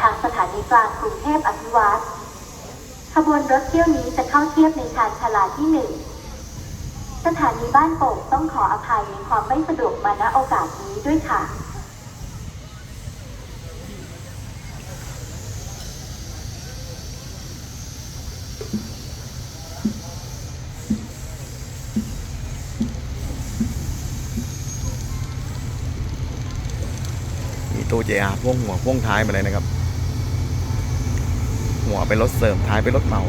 ทางสถานีกลางกรุงเทพอภิวัตรขบวนรถเที่ยวนี้จะเข้าเทียบในชานชาลาที่หนึ่งสถานีบ้านโป่งต้องขออภัยในความไม่สะดวกมาณโอกาสนี้ด้วยค่ะ มีตัว JR พ่วงหัวพ่วงท้ายมาเลยนะครับ หัวเป็นรถเสริมท้ายเป็นรถเมา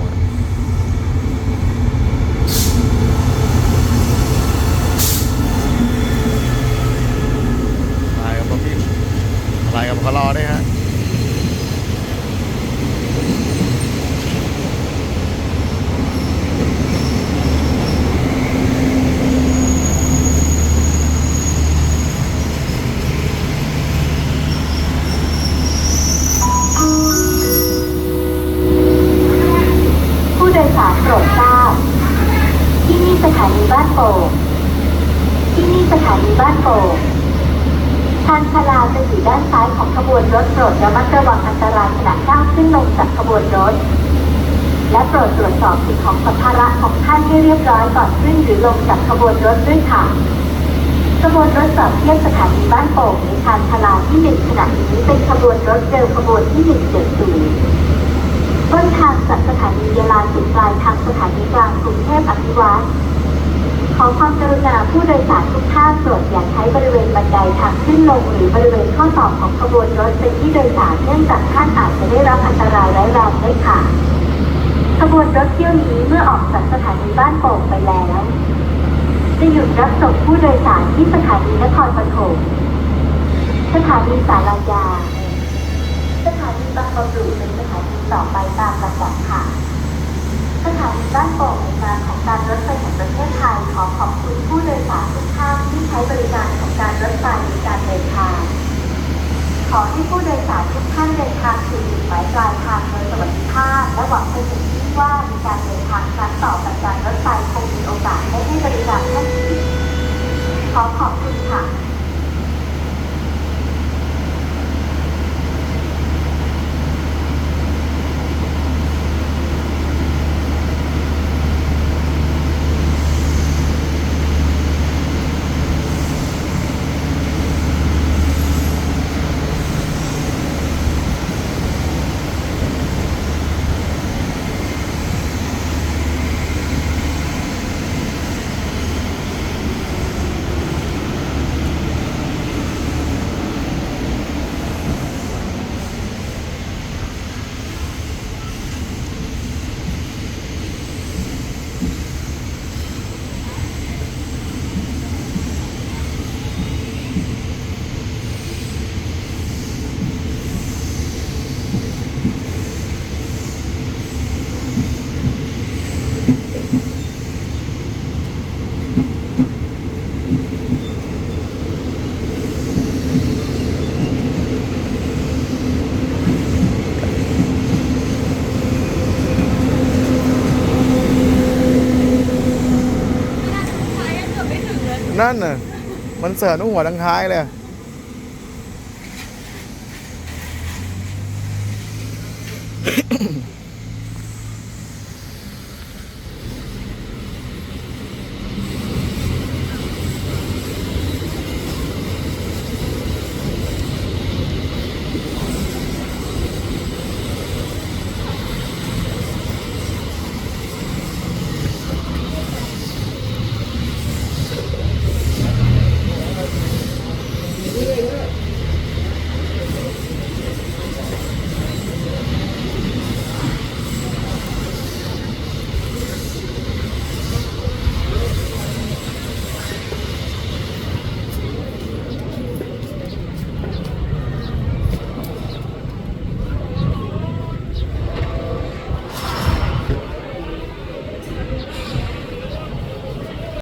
อะไรครับพี่อะไรครับเขารอได้ฮะ ผู้โดยสารโปรดทราบ ที่นี่สถานีบ้านโป่งที่นี่สถานีบ้านโป่งทางชาลาจะอยู่ด้านซ้ายของขบวนรถโปรดระมัดระวังอันตรายขณะก้าวขึ้นลงจากขบวนรถ และโปรดตรวจสอบสิ่งของสัมภาระของท่านให้เรียบร้อยก่อนขึ้นหรือลงจากขบวนรถด้วยค่ะขบวนรถจอดเทียบสถานีบ้านโป่งในชานชาลาที่หนึ่งขณะนี้เป็นขบวนรถเร็วขบวนที่หนึ่งเจ็ดศูนย์ต้นทางจากสถานียาลาจุดปลายทางสถานีกลางกรุงเทพอภิวัตรข อความกรุณาผู้โดยสารทุกท่านโปรดอย่าใช้บริเวณบันไดทางขึ้นลงหรือบริเวณข้อต่อของขบวนรถเป็นที่โดยสารเนื่องจากท่านอาจจะได้รับอันตรายร้ายแรงได้ค่ะ ขบวนรถเที่ยวนี้เมื่อออกจากสถานีบ้านโป่งไปแล้ว จะหยุดรับส่งผู้โดยสารที่สถานีนครปฐมสถานีสารยา สถานีบางกะปิเป็นสถานีต่อไปตามลำดับค่ะ สถานีบ้านโป่งในนามของการรถไฟแห่งประเทศไทยขอขอบคุณผู้โดยสารทุกท่านที่ใช้บริการของการรถไฟในการเดินทาง ขอให้ผู้โดยสารทุกท่านเดินทางสู่จุดหมายปลายทางโดยสวัสดิภาพและหวังเป็นอย่างยิ่งว่าในการเดินทางครั้งต่อไปการรถไฟคงมีโอกาสได้ให้บริการท่านอีกขอขอบคุณค่ะ นั่นน่ะ มันเสิร์ฟหัวดังท้ายเลย